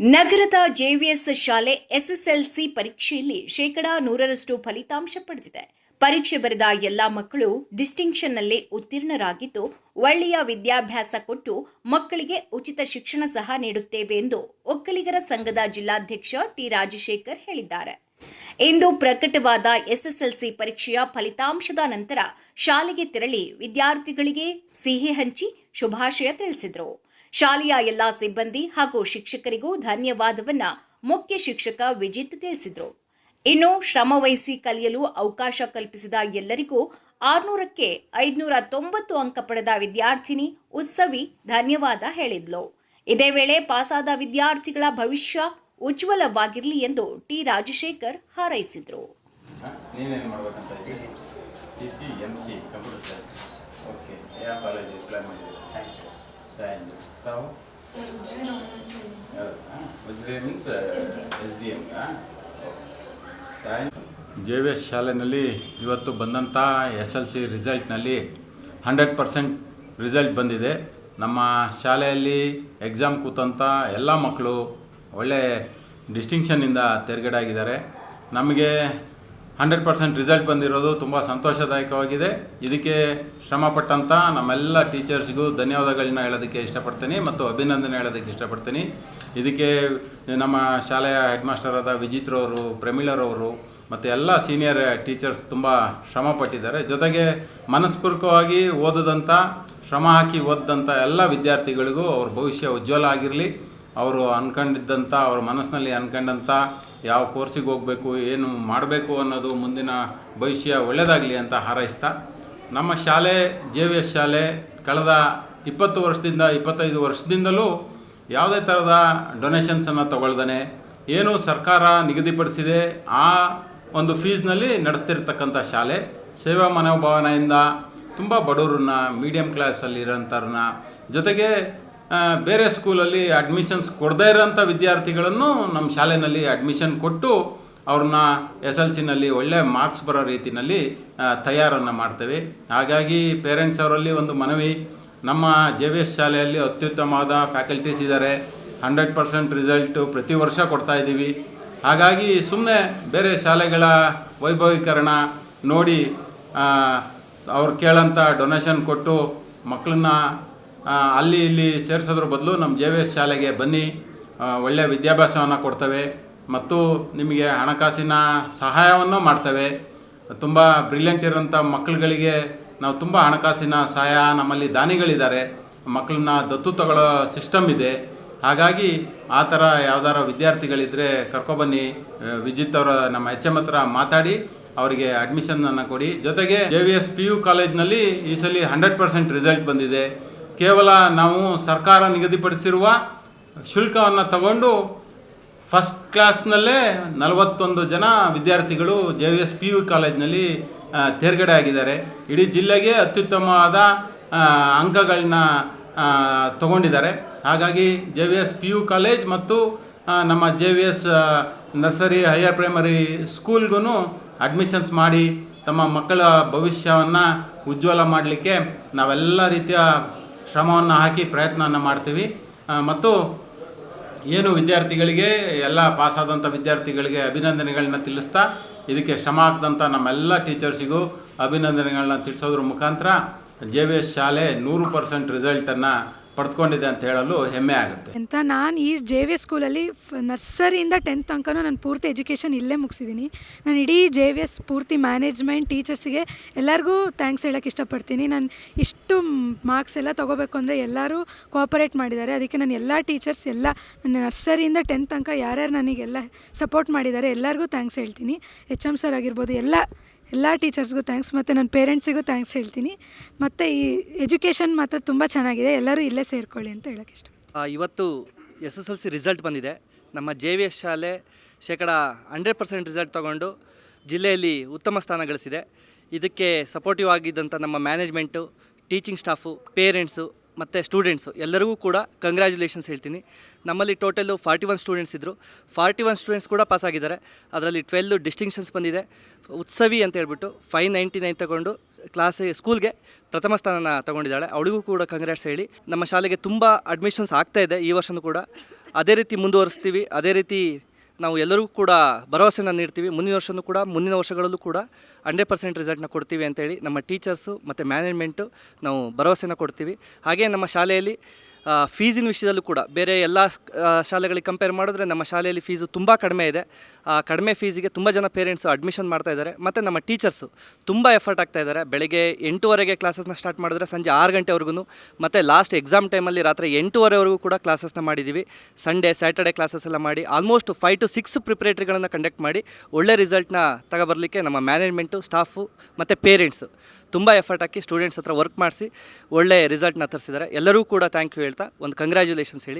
ನಗರದ ಜೆವಿಎಸ್ ಶಾಲೆ ಎಸ್ಎಸ್ಎಲ್ಸಿ ಪರೀಕ್ಷೆಯಲ್ಲಿ ಶೇಕಡಾ ನೂರರಷ್ಟು ಫಲಿತಾಂಶ ಪಡೆದಿದೆ. ಪರೀಕ್ಷೆ ಬರೆದ ಎಲ್ಲಾ ಮಕ್ಕಳು ಡಿಸ್ಟಿಂಕ್ಷನ್ನಲ್ಲಿ ಉತ್ತೀರ್ಣರಾಗಿದ್ದು, ಒಳ್ಳೆಯ ವಿದ್ಯಾಭ್ಯಾಸ ಕೊಟ್ಟು ಮಕ್ಕಳಿಗೆ ಉಚಿತ ಶಿಕ್ಷಣ ಸಹ ನೀಡುತ್ತೇವೆ ಎಂದು ಒಕ್ಕಲಿಗರ ಸಂಘದ ಜಿಲ್ಲಾಧ್ಯಕ್ಷ ಟಿ ರಾಜಶೇಖರ್ ಹೇಳಿದ್ದಾರೆ. ಇಂದು ಪ್ರಕಟವಾದ ಎಸ್ಎಸ್ಎಲ್ಸಿ ಪರೀಕ್ಷೆಯ ಫಲಿತಾಂಶದ ನಂತರ ಶಾಲೆಗೆ ತೆರಳಿ ವಿದ್ಯಾರ್ಥಿಗಳಿಗೆ ಸಿಹಿ ಹಂಚಿ ಶುಭಾಶಯ ತಿಳಿಸಿದರು. ಶಾಲೆಯ ಎಲ್ಲಾ ಸಿಬ್ಬಂದಿ ಹಾಗೂ ಶಿಕ್ಷಕರಿಗೂ ಧನ್ಯವಾದವನ್ನ ಮುಖ್ಯ ಶಿಕ್ಷಕ ವಿಜಿತ್ ತಿಳಿಸಿದರು. ಇನ್ನು ಶ್ರಮವಹಿಸಿ ಕಲಿಯಲು ಅವಕಾಶ ಕಲ್ಪಿಸಿದ ಎಲ್ಲರಿಗೂ ಆರ್ನೂರಕ್ಕೆ ಐದುನೂರ ತೊಂಬತ್ತು ಅಂಕ ಪಡೆದ ವಿದ್ಯಾರ್ಥಿನಿ ಉತ್ಸವಿ ಧನ್ಯವಾದ ಹೇಳಿದ್ಲು. ಇದೇ ವೇಳೆ ಪಾಸಾದ ವಿದ್ಯಾರ್ಥಿಗಳ ಭವಿಷ್ಯ ಉಜ್ವಲವಾಗಿರಲಿ ಎಂದು ಟಿ ರಾಜಶೇಖರ್ ಹಾರೈಸಿದರು. ಓಕೆ ಯಾವ ಕಾಲೇಜ್ ಮಾಡಿದ್ದೀರಿ? ತಾವು ವಜ್ರೆ means S D M science J V S ಶಾಲೆಯಲ್ಲಿ ಇವತ್ತು ಬಂದಂಥ ಎಸ್ ಎಲ್ ಸಿ ರಿಸಲ್ಟ್ನಲ್ಲಿ ಹಂಡ್ರೆಡ್ ಪರ್ಸೆಂಟ್ ರಿಸಲ್ಟ್ ಬಂದಿದೆ. ನಮ್ಮ ಶಾಲೆಯಲ್ಲಿ ಎಕ್ಸಾಮ್ ಕೂತಂಥ ಎಲ್ಲ ಮಕ್ಕಳು ಒಳ್ಳೆ ಡಿಸ್ಟಿಂಕ್ಷನ್ನಿಂದ ತೆರಗಡೆ ಆಗಿದ್ದಾರೆ. ನಮಗೆ ಹಂಡ್ರೆಡ್ ಪರ್ಸೆಂಟ್ ರಿಸಲ್ಟ್ ಬಂದಿರೋದು ತುಂಬ ಸಂತೋಷದಾಯಕವಾಗಿದೆ. ಇದಕ್ಕೆ ಶ್ರಮಪಟ್ಟಂಥ ನಮ್ಮೆಲ್ಲ ಟೀಚರ್ಸ್ಗೂ ಧನ್ಯವಾದಗಳನ್ನ ಹೇಳೋದಕ್ಕೆ ಇಷ್ಟಪಡ್ತೀನಿ ಮತ್ತು ಅಭಿನಂದನೆ ಹೇಳೋದಕ್ಕೆ ಇಷ್ಟಪಡ್ತೀನಿ. ಇದಕ್ಕೆ ನಮ್ಮ ಶಾಲೆಯ ಹೆಡ್ ಮಾಸ್ಟರ್ ಆದ ವಿಜಿತ್ರವರು ಪ್ರಮೀಳರವರು ಮತ್ತು ಎಲ್ಲ ಸೀನಿಯರ್ ಟೀಚರ್ಸ್ ತುಂಬ ಶ್ರಮ ಪಟ್ಟಿದ್ದಾರೆ. ಜೊತೆಗೆ ಮನಸ್ಪೂರ್ವಕವಾಗಿ ಓದದಂಥ ಶ್ರಮ ಹಾಕಿ ಓದಿದಂಥ ಎಲ್ಲ ವಿದ್ಯಾರ್ಥಿಗಳಿಗೂ ಅವ್ರ ಭವಿಷ್ಯ ಉಜ್ವಲ ಆಗಿರಲಿ. ಅವರು ಅನ್ಕೊಂಡಿದ್ದಂಥ ಅವ್ರ ಮನಸ್ಸಿನಲ್ಲಿ ಅನ್ಕೊಂಡಂಥ ಯಾವ ಕೋರ್ಸಿಗೆ ಹೋಗಬೇಕು, ಏನು ಮಾಡಬೇಕು ಅನ್ನೋದು ಮುಂದಿನ ಭವಿಷ್ಯ ಒಳ್ಳೆಯದಾಗಲಿ ಅಂತ ಹಾರೈಸ್ತಾ, ನಮ್ಮ ಶಾಲೆ ಜೆ ವಿ ಎಸ್ ಶಾಲೆ ಕಳೆದ ಇಪ್ಪತ್ತು ವರ್ಷದಿಂದ ಇಪ್ಪತ್ತೈದು ವರ್ಷದಿಂದಲೂ ಯಾವುದೇ ಥರದ ಡೊನೇಷನ್ಸನ್ನು ತಗೊಳ್ದೇ ಏನು ಸರ್ಕಾರ ನಿಗದಿಪಡಿಸಿದೆ ಆ ಒಂದು ಫೀಸ್ನಲ್ಲಿ ನಡೆಸ್ತಿರ್ತಕ್ಕಂಥ ಶಾಲೆ, ಸೇವಾ ಮನೋಭಾವನೆಯಿಂದ ತುಂಬ ಬಡವರನ್ನ ಮೀಡಿಯಂ ಕ್ಲಾಸಲ್ಲಿ ಇರೋಂಥವ್ರನ್ನ ಜೊತೆಗೆ ಬೇರೆ ಸ್ಕೂಲಲ್ಲಿ ಅಡ್ಮಿಷನ್ಸ್ ಕೊಡದೇ ಇರೋಂಥ ವಿದ್ಯಾರ್ಥಿಗಳನ್ನು ನಮ್ಮ ಶಾಲೆಯಲ್ಲಿ ಅಡ್ಮಿಷನ್ ಕೊಟ್ಟು ಅವ್ರನ್ನ ಎಸ್ ಎಲ್ ಸಿನಲ್ಲಿ ಒಳ್ಳೆ ಮಾರ್ಕ್ಸ್ ಬರೋ ರೀತಿಯಲ್ಲಿ ತಯಾರನ್ನು ಮಾಡ್ತೇವೆ. ಹಾಗಾಗಿ ಪೇರೆಂಟ್ಸ್ ಅವರಲ್ಲಿ ಒಂದು ಮನವಿ, ನಮ್ಮ ಜೆ ವಿ ಎಸ್ ಶಾಲೆಯಲ್ಲಿ ಅತ್ಯುತ್ತಮವಾದ ಫ್ಯಾಕಲ್ಟೀಸ್ ಇದ್ದಾರೆ. ಹಂಡ್ರೆಡ್ ಪರ್ಸೆಂಟ್ ರಿಸಲ್ಟು ಪ್ರತಿ ವರ್ಷ ಕೊಡ್ತಾ ಇದ್ದೀವಿ. ಹಾಗಾಗಿ ಸುಮ್ಮನೆ ಬೇರೆ ಶಾಲೆಗಳ ವೈಭವೀಕರಣ ನೋಡಿ ಅವ್ರು ಕೇಳೋಂಥ ಡೊನೇಷನ್ ಕೊಟ್ಟು ಮಕ್ಕಳನ್ನ ಅಲ್ಲಿ ಇಲ್ಲಿ ಸೇರಿಸೋದ್ರ ಬದಲು ನಮ್ಮ ಜೆ ವಿ ಎಸ್ ಶಾಲೆಗೆ ಬನ್ನಿ. ಒಳ್ಳೆಯ ವಿದ್ಯಾಭ್ಯಾಸವನ್ನು ಕೊಡ್ತವೆ. ಮತ್ತು ನಿಮಗೆ ಹಣಕಾಸಿನ ಸಹಾಯವನ್ನು ಮಾಡ್ತವೆ. ತುಂಬ ಬ್ರಿಲಿಯಂಟ್ ಇರೋಂಥ ಮಕ್ಕಳುಗಳಿಗೆ ನಾವು ತುಂಬ ಹಣಕಾಸಿನ ಸಹಾಯ, ನಮ್ಮಲ್ಲಿ ದಾನಿಗಳಿದ್ದಾರೆ. ಮಕ್ಕಳನ್ನ ದತ್ತು ತಗೊಳ್ಳೋ ಸಿಸ್ಟಮ್ ಇದೆ. ಹಾಗಾಗಿ ಆ ಥರ ಯಾವ್ದಾರ ವಿದ್ಯಾರ್ಥಿಗಳಿದ್ದರೆ ಕರ್ಕೊಬನ್ನಿ ವಿಜಿತ್ ಅವರ ನಮ್ಮ ಎಚ್ ಎಂ ಹತ್ರ ಮಾತಾಡಿ, ಅವರಿಗೆ ಅಡ್ಮಿಷನನ್ನು ಕೊಡಿ. ಜೊತೆಗೆ J V S P U ಕಾಲೇಜ್ನಲ್ಲಿ ಈ ಸಲ ಹಂಡ್ರೆಡ್ ಪರ್ಸೆಂಟ್ ರಿಸಲ್ಟ್ ಬಂದಿದೆ. ಕೇವಲ ನಾವು ಸರ್ಕಾರ ನಿಗದಿಪಡಿಸಿರುವ ಶುಲ್ಕವನ್ನು ತಗೊಂಡು ಫಸ್ಟ್ ಕ್ಲಾಸ್ನಲ್ಲೇ ನಲವತ್ತೊಂದು ಜನ ವಿದ್ಯಾರ್ಥಿಗಳು J V S P U ಕಾಲೇಜ್ನಲ್ಲಿ ತೇರ್ಗಡೆ ಆಗಿದ್ದಾರೆ. ಇಡೀ ಜಿಲ್ಲೆಗೆ ಅತ್ಯುತ್ತಮವಾದ ಅಂಕಗಳನ್ನ ತಗೊಂಡಿದ್ದಾರೆ. ಹಾಗಾಗಿ J V S P U college ಮತ್ತು ನಮ್ಮ J V S nursery higher primary ಸ್ಕೂಲ್ಗೂ admissions ಮಾಡಿ ತಮ್ಮ ಮಕ್ಕಳ ಭವಿಷ್ಯವನ್ನು ಉಜ್ವಲ ಮಾಡಲಿಕ್ಕೆ ನಾವೆಲ್ಲ ರೀತಿಯ ಶ್ರಮವನ್ನು ಹಾಕಿ ಪ್ರಯತ್ನವನ್ನು ಮಾಡ್ತೀವಿ. ಮತ್ತು ಏನು ವಿದ್ಯಾರ್ಥಿಗಳಿಗೆ, ಎಲ್ಲ ಪಾಸಾದಂಥ ವಿದ್ಯಾರ್ಥಿಗಳಿಗೆ ಅಭಿನಂದನೆಗಳನ್ನ ತಿಳಿಸ್ತಾ, ಇದಕ್ಕೆ ಶ್ರಮ ಆಗ್ದಂಥ ನಮ್ಮೆಲ್ಲ ಟೀಚರ್ಸಿಗೂ ಅಭಿನಂದನೆಗಳನ್ನ ತಿಳಿಸೋದ್ರ ಮುಖಾಂತರ ಜೆ ವಿ ಎಸ್ ಶಾಲೆ ನೂರು ಪರ್ಸೆಂಟ್ ರಿಸಲ್ಟನ್ನು ಪಡೆದುಕೊಂಡಿದೆ ಅಂತ ಹೇಳಲು ಹೆಮ್ಮೆ ಆಗುತ್ತೆ. ಅಂತ ನಾನು ಈ ಜೆ ವಿ ಎಸ್ ಸ್ಕೂಲಲ್ಲಿ ನರ್ಸರಿಯಿಂದ ಟೆಂತ್ ತನಕನೂ ನಾನು ಪೂರ್ತಿ ಎಜುಕೇಷನ್ ಇಲ್ಲೇ ಮುಗಿಸಿದ್ದೀನಿ ನಾನು ಇಡೀ ಜೆ ವಿ ಎಸ್ ಪೂರ್ತಿ ಮ್ಯಾನೇಜ್ಮೆಂಟ್ ಟೀಚರ್ಸ್ಗೆ ಎಲ್ಲರಿಗೂ ಥ್ಯಾಂಕ್ಸ್ ಹೇಳೋಕ್ಕೆ ಇಷ್ಟಪಡ್ತೀನಿ. ನಾನು ಇಷ್ಟು ಮಾರ್ಕ್ಸ್ ಎಲ್ಲ ತೊಗೋಬೇಕು ಅಂದರೆ ಎಲ್ಲರೂ ಕೋಆಪರೇಟ್ ಮಾಡಿದ್ದಾರೆ. ಅದಕ್ಕೆ ನಾನು ಎಲ್ಲ ಟೀಚರ್ಸ್ ಎಲ್ಲ ನನ್ನ ನರ್ಸರಿಯಿಂದ ಟೆಂತ್ ತನಕ ಯಾರ್ಯಾರು ನನಗೆಲ್ಲ ಸಪೋರ್ಟ್ ಮಾಡಿದ್ದಾರೆ, ಎಲ್ಲರಿಗೂ ಥ್ಯಾಂಕ್ಸ್ ಹೇಳ್ತೀನಿ. ಎಚ್ ಎಂ ಸರ್ ಆಗಿರ್ಬೋದು, ಎಲ್ಲ ಎಲ್ಲ ಟೀಚರ್ಸ್ಗೂ ಥ್ಯಾಂಕ್ಸ್ ಮತ್ತು ನನ್ನ ಪೇರೆಂಟ್ಸಿಗೂ ಥ್ಯಾಂಕ್ಸ್ ಹೇಳ್ತೀನಿ. ಮತ್ತು ಈ ಎಜುಕೇಷನ್ ಮಾತ್ರ ತುಂಬ ಚೆನ್ನಾಗಿದೆ. ಎಲ್ಲರೂ ಇಲ್ಲೇ ಸೇರಿಕೊಳ್ಳಿ ಅಂತ ಹೇಳೋಕ್ಕೆ ಇಷ್ಟ. ಇವತ್ತು S S L C result ಬಂದಿದೆ. ನಮ್ಮ ಜೆ ವಿ ಎಸ್ ಶಾಲೆ ಶೇಕಡ ಹಂಡ್ರೆಡ್ ಪರ್ಸೆಂಟ್ ರಿಸಲ್ಟ್ ತಗೊಂಡು ಜಿಲ್ಲೆಯಲ್ಲಿ ಉತ್ತಮ ಸ್ಥಾನ ಗಳಿಸಿದೆ. ಇದಕ್ಕೆ ಸಪೋರ್ಟಿವ್ ಆಗಿದ್ದಂಥ ನಮ್ಮ ಮ್ಯಾನೇಜ್ಮೆಂಟು, ಟೀಚಿಂಗ್ ಸ್ಟಾಫು, ಪೇರೆಂಟ್ಸು ಮತ್ತು ಸ್ಟೂಡೆಂಟ್ಸು ಎಲ್ಲರಿಗೂ ಕೂಡ ಕಂಗ್ರ್ಯಾಚುಲೇಷನ್ಸ್ ಹೇಳ್ತೀನಿ. ನಮ್ಮಲ್ಲಿ ಟೋಟಲು ಫಾರ್ಟಿ ಒನ್ ಸ್ಟೂಡೆಂಟ್ಸ್ ಇದ್ದರು ಫಾರ್ಟಿ ಒನ್ ಸ್ಟೂಡೆಂಟ್ಸ್ ಕೂಡ ಪಾಸ್ ಆಗಿದ್ದಾರೆ. ಅದರಲ್ಲಿ ಟ್ವೆಲ್ ಡಿಸ್ಟಿಂಕ್ಷನ್ಸ್ ಬಂದಿದೆ. ಉತ್ಸವಿ ಅಂತ ಹೇಳ್ಬಿಟ್ಟು ಫೈವ್ ನೈಂಟಿ ನೈನ್ ತಗೊಂಡು ಕ್ಲಾಸ್ ಸ್ಕೂಲ್ಗೆ ಪ್ರಥಮ ಸ್ಥಾನನ ತಗೊಂಡಿದ್ದಾಳೆ. ಅವಳಿಗೂ ಕೂಡ ಕಂಗ್ರ್ಯಾಟ್ಸ್ ಹೇಳಿ. ನಮ್ಮ ಶಾಲೆಗೆ ತುಂಬ ಅಡ್ಮಿಷನ್ಸ್ ಆಗ್ತಾ ಇದೆ ಈ ವರ್ಷವೂ ಕೂಡ. ಅದೇ ರೀತಿ ಮುಂದುವರಿಸ್ತೀವಿ. ಅದೇ ರೀತಿ ನಾವು ಎಲ್ಲರಿಗೂ ಕೂಡ ಭರವಸೆನ ನೀಡ್ತೀವಿ. ಮುಂದಿನ ವರ್ಷವೂ ಕೂಡ, ಮುಂದಿನ ವರ್ಷಗಳಲ್ಲೂ ಕೂಡ ಹಂಡ್ರೆಡ್ ಪರ್ಸೆಂಟ್ ರಿಸಲ್ಟ್ನ ಕೊಡ್ತೀವಿ ಅಂತೇಳಿ ನಮ್ಮ ಟೀಚರ್ಸು ಮತ್ತು ಮ್ಯಾನೇಜ್ಮೆಂಟು ನಾವು ಭರವಸೆನ ಕೊಡ್ತೀವಿ. ಹಾಗೆ ನಮ್ಮ ಶಾಲೆಯಲ್ಲಿ ಫೀಸಿನ ವಿಷಯದಲ್ಲೂ ಕೂಡ ಬೇರೆ ಎಲ್ಲ ಶಾಲೆಗಳಿಗೆ ಕಂಪೇರ್ ಮಾಡಿದ್ರೆ ನಮ್ಮ ಶಾಲೆಯಲ್ಲಿ ಫೀಸು ತುಂಬ ಕಡಿಮೆ ಇದೆ. ಆ, ಕಡಿಮೆ ಫೀಸಿಗೆ ತುಂಬ ಜನ ಪೇರೆಂಟ್ಸು ಅಡ್ಮಿಷನ್ ಮಾಡ್ತಾ ಇದ್ದಾರೆ. ಮತ್ತು ನಮ್ಮ ಟೀಚರ್ಸು ತುಂಬ ಎಫರ್ಟ್ ಆಗ್ತಾ ಇದ್ದಾರೆ. ಬೆಳಗ್ಗೆ ಎಂಟೂವರೆಗೆ ಕ್ಲಾಸಸ್ನ ಸ್ಟಾರ್ಟ್ ಮಾಡಿದ್ರೆ ಸಂಜೆ ಆರು ಗಂಟೆವರೆಗೂ ಮತ್ತು ಲಾಸ್ಟ್ ಎಕ್ಸಾಮ್ ಟೈಮಲ್ಲಿ ರಾತ್ರಿ ಎಂಟೂವರೆವರೆಗೂ ಕೂಡ ಕ್ಲಾಸಸ್ನ ಮಾಡಿದ್ದೀವಿ ಸಂಡೇ ಸ್ಯಾಟರ್ಡೆ ಕ್ಲಾಸಸ್ ಎಲ್ಲ ಮಾಡಿ ಆಲ್ಮೋಸ್ಟ್ ಫೈವ್ ಟು ಸಿಕ್ಸ್ ಪ್ರಿಪ್ರೇಟ್ರಿಗಳನ್ನು ಕಂಡಕ್ಟ್ ಮಾಡಿ, ಒಳ್ಳೆ ರಿಸಲ್ಟ್ನ ತಗೊಬರಲಿಕ್ಕೆ ನಮ್ಮ ಮ್ಯಾನೇಜ್ಮೆಂಟು ಸ್ಟಾಫು ಮತ್ತು ಪೇರೆಂಟ್ಸು ತುಂಬ ಎಫರ್ಟ್ ಹಾಕಿ ಸ್ಟೂಡೆಂಟ್ಸ್ ಹತ್ರ ವರ್ಕ್ ಮಾಡಿಸಿ ಒಳ್ಳೆ ರಿಸಲ್ಟ್ನ ತರಿಸಿದ್ದಾರೆ. ಎಲ್ಲರೂ ಕೂಡ ಥ್ಯಾಂಕ್ ಯು ಹೇಳ್ತಾ, ಒಂದು ಕಂಗ್ರ್ಯಾಚುಲೇಷನ್ಸ್ ಹೇಳಿ.